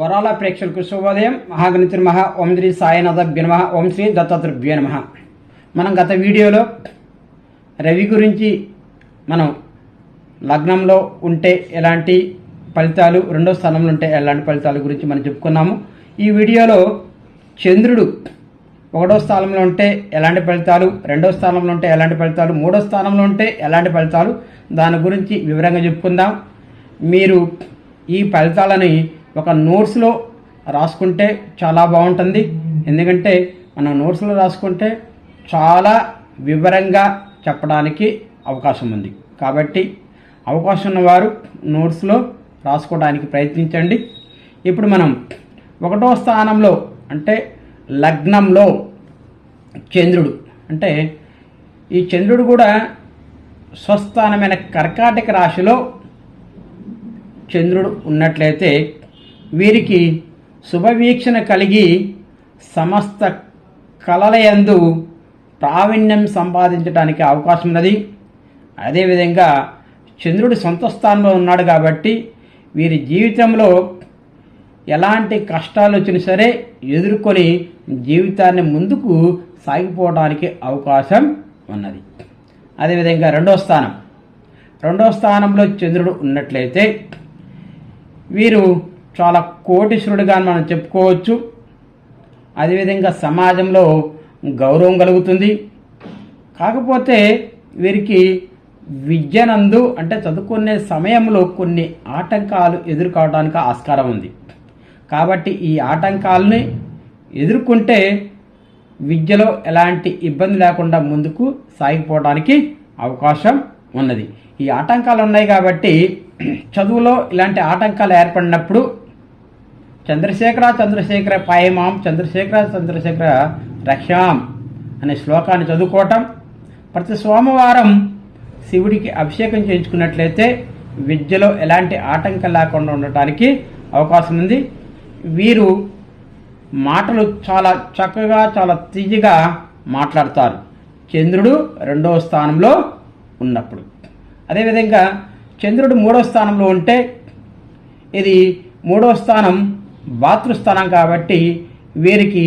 వరాల ప్రేక్షకులకు శుభోదయం. మహాగణితి మహా ఓం శ్రీ సాయినాథభ్య నమ. ఓం శ్రీ దత్తాత్రేభ్య నమ. మనం గత వీడియోలో రవి గురించి మనం లగ్నంలో ఉంటే ఎలాంటి ఫలితాలు రెండో స్థానంలో ఉంటే ఎలాంటి ఫలితాల గురించి మనం చెప్పుకున్నాము. ఈ వీడియోలో చంద్రుడు ఒకటో స్థానంలో ఉంటే ఎలాంటి ఫలితాలు రెండో స్థానంలో ఉంటే ఎలాంటి ఫలితాలు మూడో స్థానంలో ఉంటే ఎలాంటి ఫలితాలు దాని గురించి వివరంగా చెప్పుకుందాం. మీరు ఈ ఫలితాలని ఒక నోట్స్లో రాసుకుంటే చాలా బాగుంటుంది. ఎందుకంటే మనం నోట్స్లో రాసుకుంటే చాలా వివరంగా చెప్పడానికి అవకాశం ఉంది. కాబట్టి అవకాశం ఉన్నవారు నోట్స్లో రాసుకోవడానికి ప్రయత్నించండి. ఇప్పుడు మనం ఒకటో స్థానంలో అంటే లగ్నంలో చంద్రుడు అంటే ఈ చంద్రుడు కూడా స్వస్థానమైన కర్కాటక రాశిలో చంద్రుడు ఉన్నట్లయితే వీరికి శుభవీక్షణ కలిగి సమస్త కళలయందు ప్రావీణ్యం సంపాదించడానికి అవకాశం ఉన్నది. అదేవిధంగా చంద్రుడు సొంత స్థానంలో ఉన్నాడు కాబట్టి వీరి జీవితంలో ఎలాంటి కష్టాలు వచ్చినా సరే ఎదుర్కొని జీవితాన్ని ముందుకు సాగిపోవడానికి అవకాశం ఉన్నది. అదేవిధంగా రెండో స్థానం. రెండో స్థానంలో చంద్రుడు ఉన్నట్లయితే వీరు చాలా కోటీశ్వరుడిగా మనం చెప్పుకోవచ్చు. అదేవిధంగా సమాజంలో గౌరవం కలుగుతుంది. కాకపోతే వీరికి విద్యనందు అంటే చదువుకునే సమయంలో కొన్ని ఆటంకాలు ఎదుర్కోవడానికి ఆస్కారం ఉంది. కాబట్టి ఈ ఆటంకాలని ఎదుర్కొంటే విద్యలో ఎలాంటి ఇబ్బంది లేకుండా ముందుకు సాగిపోవడానికి అవకాశం ఉన్నది. ఈ ఆటంకాలు ఉన్నాయి కాబట్టి చదువులో ఇలాంటి ఆటంకాలు ఏర్పడినప్పుడు చంద్రశేఖర చంద్రశేఖర పాయమాం చంద్రశేఖర చంద్రశేఖర రక్షాం అనే శ్లోకాన్ని చదువుకోవటం. ప్రతి సోమవారం శివుడికి అభిషేకం చేయించుకున్నట్లయితే విద్యలో ఎలాంటి ఆటంకం లేకుండా ఉండటానికి అవకాశం ఉంది. వీరు మాటలు చాలా చక్కగా చాలా తీయగా మాట్లాడతారు. చంద్రుడు రెండవ స్థానంలో ఉన్నప్పుడు. అదేవిధంగా చంద్రుడు మూడో స్థానంలో ఉంటే ఇది మూడో స్థానం భాతృస్థానం కాబట్టి వీరికి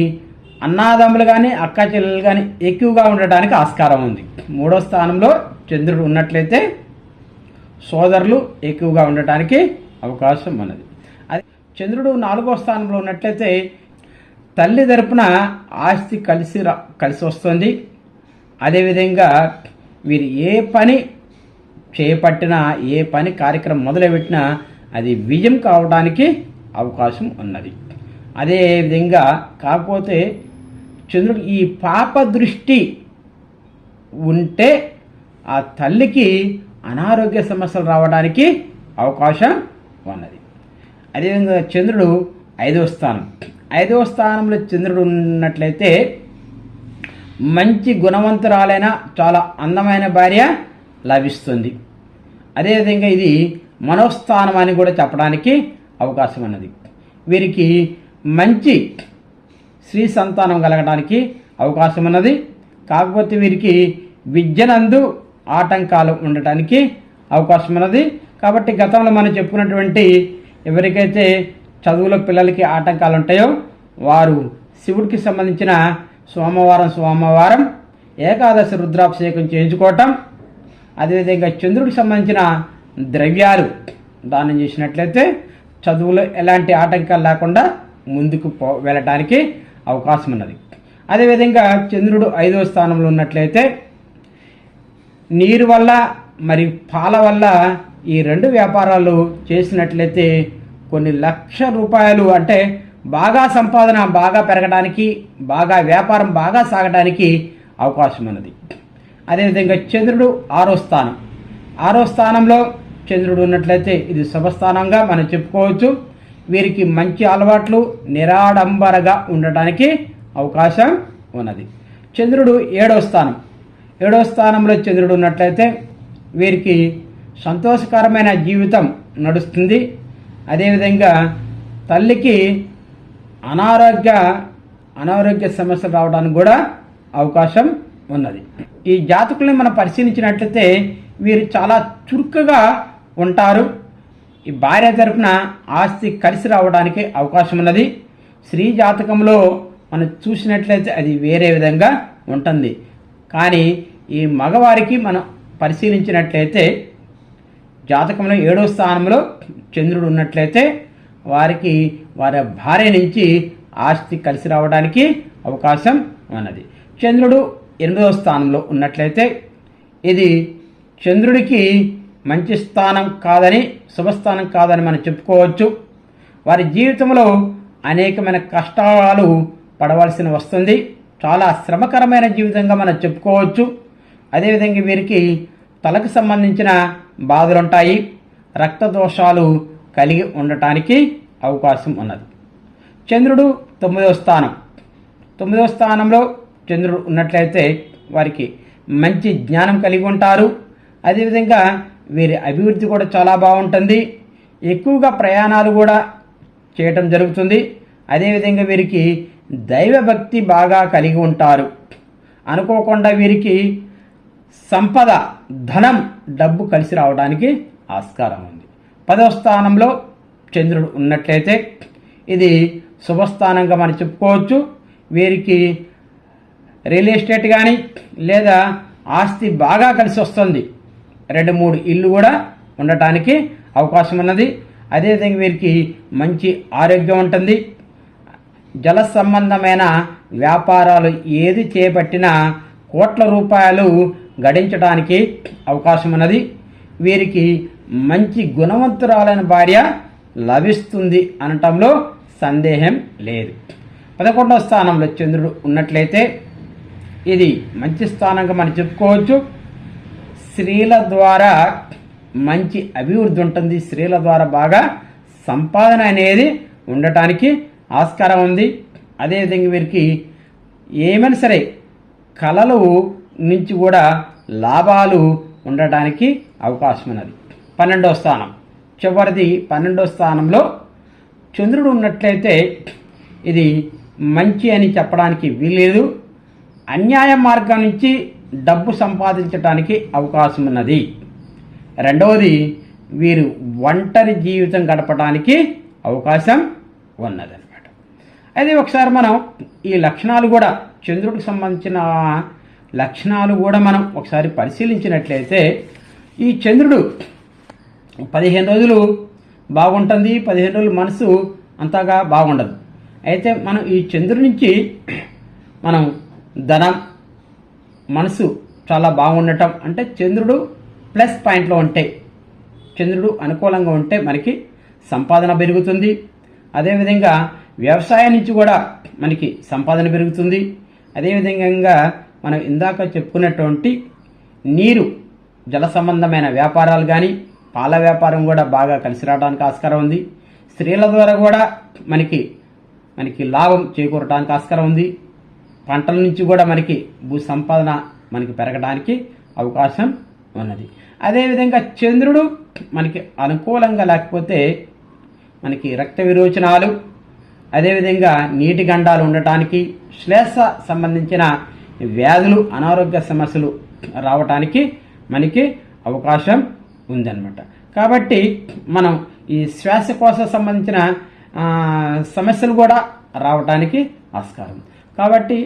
అన్నాదమ్ములు కానీ అక్క చెల్లెలు కానీ ఎక్కువగా ఉండటానికి ఆస్కారం ఉంది. మూడో స్థానంలో చంద్రుడు ఉన్నట్లయితే సోదరులు ఎక్కువగా ఉండటానికి అవకాశం ఉన్నది. అదే చంద్రుడు నాలుగో స్థానంలో ఉన్నట్లయితే తల్లి తరపున ఆస్తి కలిసి రా కలిసి వస్తుంది. అదేవిధంగా వీరు ఏ పని చేపట్టినా ఏ పని కార్యక్రమం మొదలుపెట్టినా అది విజయం కావడానికి అవకాశం ఉన్నది. అదేవిధంగా కాకపోతే చంద్రుడు ఈ పాప దృష్టి ఉంటే ఆ తల్లికి అనారోగ్య సమస్యలు రావడానికి అవకాశం ఉన్నది. అదేవిధంగా చంద్రుడు ఐదవ స్థానం. ఐదవ స్థానంలో చంద్రుడు ఉన్నట్లయితే మంచి గుణవంతురాలైన చాలా అందమైన భార్య లభిస్తుంది. అదేవిధంగా ఇది మనోస్థానం అని కూడా చెప్పడానికి అవకాశం ఉన్నది. వీరికి మంచి స్త్రీ సంతానం కలగడానికి అవకాశం ఉన్నది. కాకపోతే వీరికి విద్యనందు ఆటంకాలు ఉండటానికి అవకాశం ఉన్నది. కాబట్టి గతంలో మనం చెప్పుకున్నటువంటి ఎవరికైతే చదువులో పిల్లలకి ఆటంకాలు ఉంటాయో వారు శివుడికి సంబంధించిన సోమవారం సోమవారం ఏకాదశి రుద్రాభిషేకం చేయించుకోవటం అదేవిధంగా చంద్రుడికి సంబంధించిన ద్రవ్యాలు దానం చేసినట్లయితే చదువులో ఎలాంటి ఆటంకాలు లేకుండా ముందుకు పో వెళ్ళటానికి అవకాశం ఉన్నది. అదేవిధంగా చంద్రుడు ఐదవ స్థానంలో ఉన్నట్లయితే నీరు వల్ల మరి పాల వల్ల ఈ రెండు వ్యాపారాలు చేసినట్లయితే కొన్ని లక్ష రూపాయలు అంటే బాగా సంపాదన బాగా పెరగడానికి బాగా వ్యాపారం బాగా సాగడానికి అవకాశం ఉన్నది. అదేవిధంగా చంద్రుడు ఆరో స్థానం. ఆరో స్థానంలో చంద్రుడు ఉన్నట్లయితే ఇది శుభస్థానంగా మనం చెప్పుకోవచ్చు. వీరికి మంచి అలవాట్లు నిరాడంబరగా ఉండటానికి అవకాశం ఉన్నది. చంద్రుడు ఏడవ స్థానం. ఏడవ స్థానంలో చంద్రుడు ఉన్నట్లయితే వీరికి సంతోషకరమైన జీవితం నడుస్తుంది. అదేవిధంగా తల్లికి అనారోగ్య అనారోగ్య సమస్యలు రావడానికి కూడా అవకాశం ఉన్నది. ఈ జాతకుల్ని మనం పరిశీలించినట్లయితే వీరు చాలా చురుకుగా ఉంటారు. ఈ భార్య తరపున ఆస్తి కలిసి రావడానికి అవకాశం ఉన్నది స్త్రీ జాతకంలో మనం చూసినట్లయితే అది వేరే విధంగా ఉంటుంది. కానీ ఈ మగవారికి మనం పరిశీలించినట్లయితే జాతకంలో ఏడో స్థానంలో చంద్రుడు ఉన్నట్లయితే వారికి వారి భార్య నుంచి ఆస్తి కలిసి రావడానికి అవకాశం ఉన్నది. చంద్రుడు ఎనిమిదవ స్థానంలో ఉన్నట్లయితే ఇది చంద్రుడికి మంచి స్థానం కాదని శుభస్థానం కాదని మనం చెప్పుకోవచ్చు. వారి జీవితంలో అనేకమైన కష్టాలు పడవలసిన వస్తుంది. చాలా శ్రమకరమైన జీవితంగా మనం చెప్పుకోవచ్చు. అదేవిధంగా వీరికి తలకు సంబంధించిన బాధలు ఉంటాయి రక్త దోషాలు కలిగి ఉండటానికి అవకాశం ఉన్నది. చంద్రుడు తొమ్మిదవ స్థానం. తొమ్మిదవ స్థానంలో చంద్రుడు ఉన్నట్లయితే వారికి మంచి జ్ఞానం కలిగి ఉంటారు. అదేవిధంగా వీరి అభివృద్ధి కూడా చాలా బాగుంటుంది. ఎక్కువగా ప్రయాణాలు కూడా చేయటం జరుగుతుంది. అదేవిధంగా వీరికి దైవభక్తి బాగా కలిగి ఉంటారు. అనుకోకుండా వీరికి సంపద ధనం డబ్బు కలిసి రావడానికి ఆస్కారం ఉంది. పదవ స్థానంలో చంద్రుడు ఉన్నట్లయితే ఇది శుభస్థానంగా మనం చెప్పుకోవచ్చు. వీరికి రియల్ ఎస్టేట్ కానీ లేదా ఆస్తి బాగా కలిసి వస్తుంది. రెండు మూడు ఇల్లు కూడా ఉండటానికి అవకాశం ఉన్నది అదేవిధంగా వీరికి మంచి ఆరోగ్యం ఉంటుంది. జల సంబంధమైన వ్యాపారాలు ఏది చేపట్టినా కోట్ల రూపాయలు గడించడానికి అవకాశం ఉన్నది వీరికి మంచి గుణవంతురాలైన భార్య లభిస్తుంది అనటంలో సందేహం లేదు. పదకొండవ స్థానంలో చంద్రుడు ఉన్నట్లయితే ఇది మంచి స్థానంగా మనం చెప్పుకోవచ్చు. స్త్రీల ద్వారా మంచి అభివృద్ధి ఉంటుంది. స్త్రీల ద్వారా బాగా సంపాదన అనేది ఉండటానికి ఆస్కారం ఉంది. అదేవిధంగా వీరికి ఏమైనా సరే కళలు నుంచి కూడా లాభాలు ఉండటానికి అవకాశం ఉన్నది. పన్నెండవ స్థానం. చివరిది పన్నెండవ స్థానంలో చంద్రుడు ఉన్నట్లయితే ఇది మంచి అని చెప్పడానికి వీలేదు అన్యాయ మార్గం నుంచి డబ్బు సంపాదించడానికి అవకాశం ఉన్నది రెండవది వీరు ఒంటరి జీవితం గడపడానికి అవకాశం ఉన్నదన్నమాట. అయితే ఒకసారి మనం ఈ లక్షణాలు కూడా చంద్రుడికి సంబంధించిన లక్షణాలు కూడా మనం ఒకసారి పరిశీలించినట్లయితే ఈ చంద్రుడు పదిహేను రోజులు బాగుంటుంది పదిహేను రోజులు మనసు అంతగా బాగుండదు. అయితే మనం ఈ చంద్రుడి నుంచి మనం ధనం మనసు చాలా బాగుండటం అంటే చంద్రుడు ప్లస్ పాయింట్లో ఉంటే చంద్రుడు అనుకూలంగా ఉంటే మనకి సంపాదన పెరుగుతుంది. అదేవిధంగా వ్యవసాయం నుంచి కూడా మనకి సంపాదన పెరుగుతుంది. అదేవిధంగా మనం ఇందాక చెప్పుకున్నటువంటి నీరు జల సంబంధమైన వ్యాపారాలు కానీ పాల వ్యాపారం కూడా బాగా కలిసి రావడానికి ఆస్కారం ఉంది. స్త్రీల ద్వారా కూడా మనకి మనకి లాభం చేకూరడానికి ఆస్కారం ఉంది. పంటల నుంచి కూడా మనకి భూ సంపాదన మనకి పెరగడానికి అవకాశం ఉన్నది. అదేవిధంగా చంద్రుడు మనకి అనుకూలంగా లేకపోతే మనకి రక్త విరోచనాలు అదేవిధంగా నీటి గండాలు ఉండటానికి శ్లేష సంబంధించిన వ్యాధులు అనారోగ్య సమస్యలు రావటానికి మనకి అవకాశం ఉందన్నమాట. కాబట్టి మనం ఈ శ్వాసకోశ సంబంధించిన సమస్యలు కూడా రావటానికి ఆస్కారం. కాబట్టి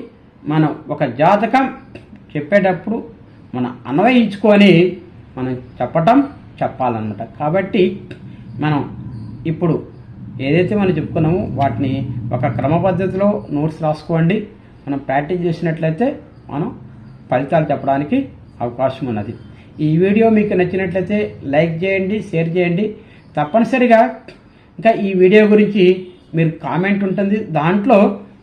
మనం ఒక జాతకం చెప్పేటప్పుడు మనం అన్వయించుకొని మనం చెప్పటం చెప్పాలన్నమాట. కాబట్టి మనం ఇప్పుడు ఏదైతే మనం చెప్పుకున్నామో వాటిని ఒక క్రమ పద్ధతిలో నోట్స్ రాసుకోండి. మనం ప్రాక్టీస్ చేసినట్లయితే మనం ఫలితాలు చెప్పడానికి అవకాశం ఉన్నది. ఈ వీడియో మీకు నచ్చినట్లయితే లైక్ చేయండి షేర్ చేయండి. తప్పనిసరిగా ఇంకా ఈ వీడియో గురించి మీరు కామెంట్ ఉంటుంది. దాంట్లో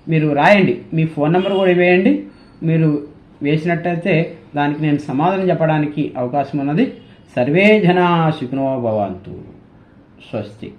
మీరు రాయండి. మీ ఫోన్ నెంబర్ కూడా వేయండి మీరు వేసినట్టయితే దానికి నేను సమాధానం చెప్పడానికి అవకాశం ఉన్నది. సర్వే జనా సుఖినో భవంతు. స్వస్తి.